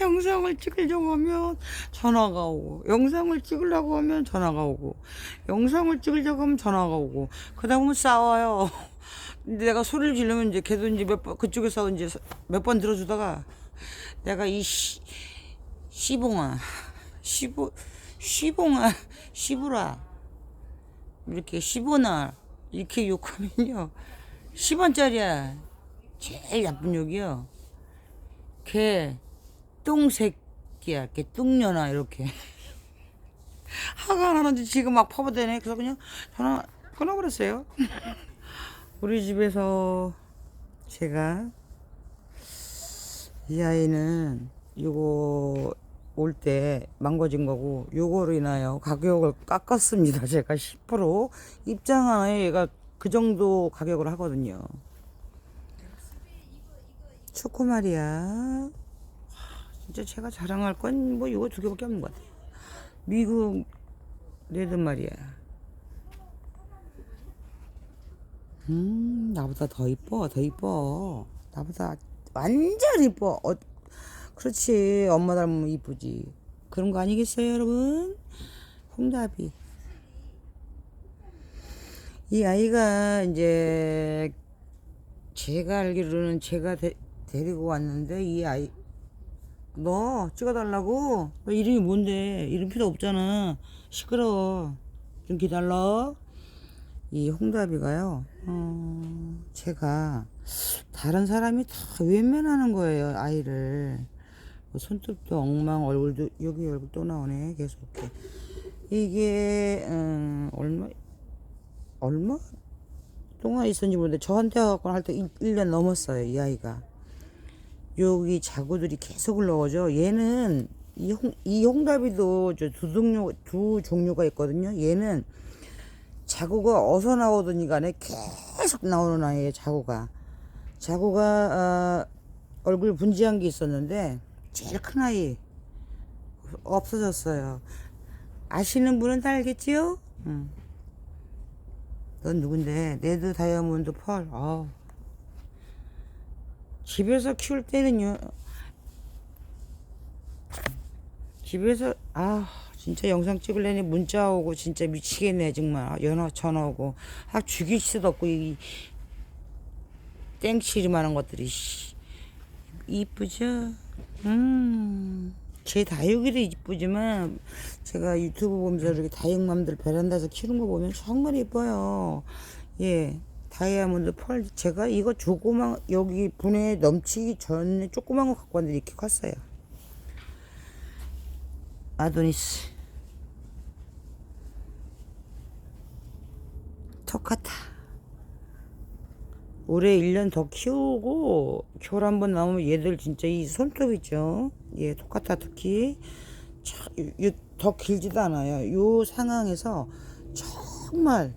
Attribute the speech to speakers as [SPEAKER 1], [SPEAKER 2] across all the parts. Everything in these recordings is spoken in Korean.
[SPEAKER 1] 영상을 찍으려고 하면 전화가 오고 영상을 찍으려고 하면 전화가 오고 영상을 찍으려고 하면 전화가 오고 그러다 보면 싸워요. 내가 소리를 지르면 이제 걔도 이제 몇 번 그쪽에서 이제 몇 번 들어주다가 내가 이 시, 시봉아 시보 시봉아 시부라 이렇게 10원아 이렇게 욕하면요. 10원짜리야. 제일 나쁜 욕이요. 걔 똥새끼야 걔 똥년아 이렇게 화가 나는지 지금 막 퍼부대네 그래서 그냥 전화 끊어버렸어요 우리 집에서 제가 이 아이는 요거 올 때 망가진 거고 요거로 인하여 가격을 깎았습니다. 제가 10% 입장하에 얘가 그 정도 가격을 하거든요. 초코말이야. 진짜 제가 자랑할 건뭐 요거 두 개밖에 없는 것 같아요. 미국 레드 말이야. 음, 나보다 더 이뻐, 더 이뻐. 나보다 완전 이뻐. 어, 그렇지. 엄마 닮으면 이쁘지. 그런 거 아니겠어요, 여러분? 홍답이. 이 아이가 이제 제가 알기로는 제가 데, 데리고 왔는데 이 아이 너 찍어달라고? 너 이름이 뭔데? 이름 필요 없잖아. 시끄러워. 좀 기다려. 이 홍답이가요. 어, 제가 다른 사람이 다 외면하는 거예요 아이를. 뭐 손톱도 엉망, 얼굴도 여기 얼굴 또 나오네 계속 이렇게. 이게 음, 얼마 얼마 동안 있었는지 모르는데 저한테 갖고 할때 1년 넘었어요 이 아이가. 여기 자구들이 계속 올라오죠. 얘는 이, 홍, 이저두 종류 두 종류가 있거든요. 얘는 자구가 어서 나오더니 간에 계속 나오는 아이예요, 자구가. 자구가, 어, 얼굴 분지한 게 있었는데, 제일 큰 아이, 없어졌어요. 아시는 분은 다 알겠지요? 응. 넌 누군데? 레드 다이아몬드 펄, 아 집에서 키울 때는요, 집에서, 아, 진짜 영상 찍을래니 문자 오고 진짜 미치겠네 정말. 연어 전화 오고. 아 죽일 수도 없고 이 땡치리만한 것들이 씨. 이쁘죠? 음 제 다육이도 이쁘지만 제가 유튜브 보면서 이렇게 다육맘들 베란다에서 키우는 거 보면 정말 이뻐요. 예 다이아몬드 펄. 제가 이거 조그만 여기 분에 넘치기 전에 조그만 거 갖고 왔는데 이렇게 컸어요. 아도니스. 토카타. 올해 1년 더 키우고 겨울 한번 나오면 얘들 진짜 이 손톱 있죠. 예 토카타 특히. 차, 요, 더 길지도 않아요. 요 상황에서 정말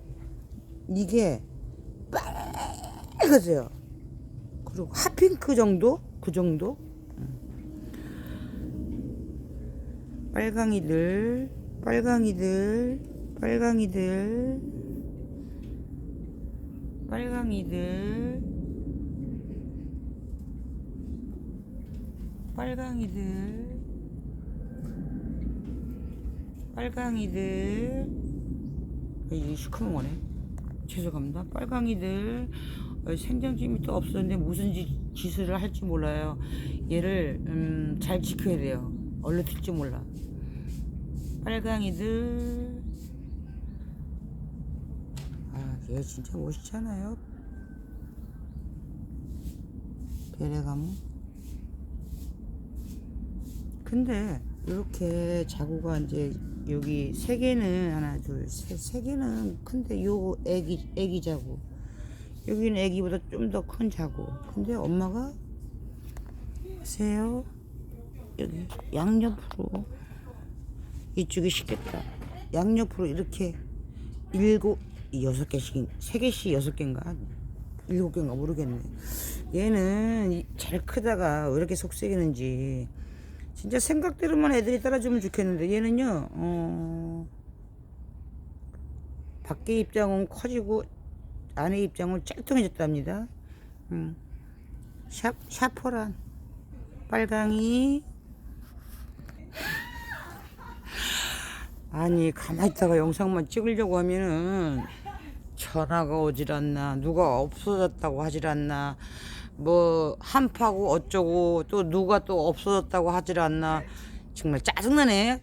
[SPEAKER 1] 이게 빨개져요 그리고 핫핑크 정도? 그 정도? 빨강이들 빨강이들 빨강이들 빨강이들 빨강이들 빨강이들. 이 시커먼 거네? 죄송합니다. 빨강이들. 어, 생장점이 또 없었는데 무슨 지, 짓을 할지 몰라요. 얘를 음, 잘 지켜야 돼요. 얼른 튈지 몰라. 빨강이들. 아 얘 진짜 멋있잖아요. 베레가모. 근데 이렇게 자구가 이제 여기 세 개는 하나 둘셋세 개는 큰데 요 애기 애기 자구 여기는 애기보다 좀 더 큰 자구 근데 엄마가 보세요. 여기 양옆으로 이쪽이 쉽겠다. 양옆으로 이렇게 일곱 여섯 개씩 세 개씩 여섯 개인가? 일곱 개인가 모르겠네. 얘는 이- 잘 크다가 왜 이렇게 속색이는지 진짜 생각대로만 애들이 따라주면 좋겠는데 얘는요 어 밖에 입장은 커지고 아내 입장은 짤뚱해졌답니다. 음. 샤, 샤포란. 빨강이. 아니 가만히 있다가 영상만 찍으려고 하면은 전화가 오질 않나 누가 없어졌다고 하질 않나 뭐 한파고 어쩌고 또 누가 또 없어졌다고 하질 않나. 정말 짜증나네.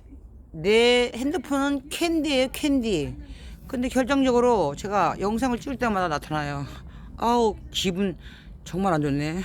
[SPEAKER 1] 내 핸드폰은 캔디예요 캔디. 근데 결정적으로 제가 영상을 찍을 때마다 나타나요. 아우 기분 정말 안 좋네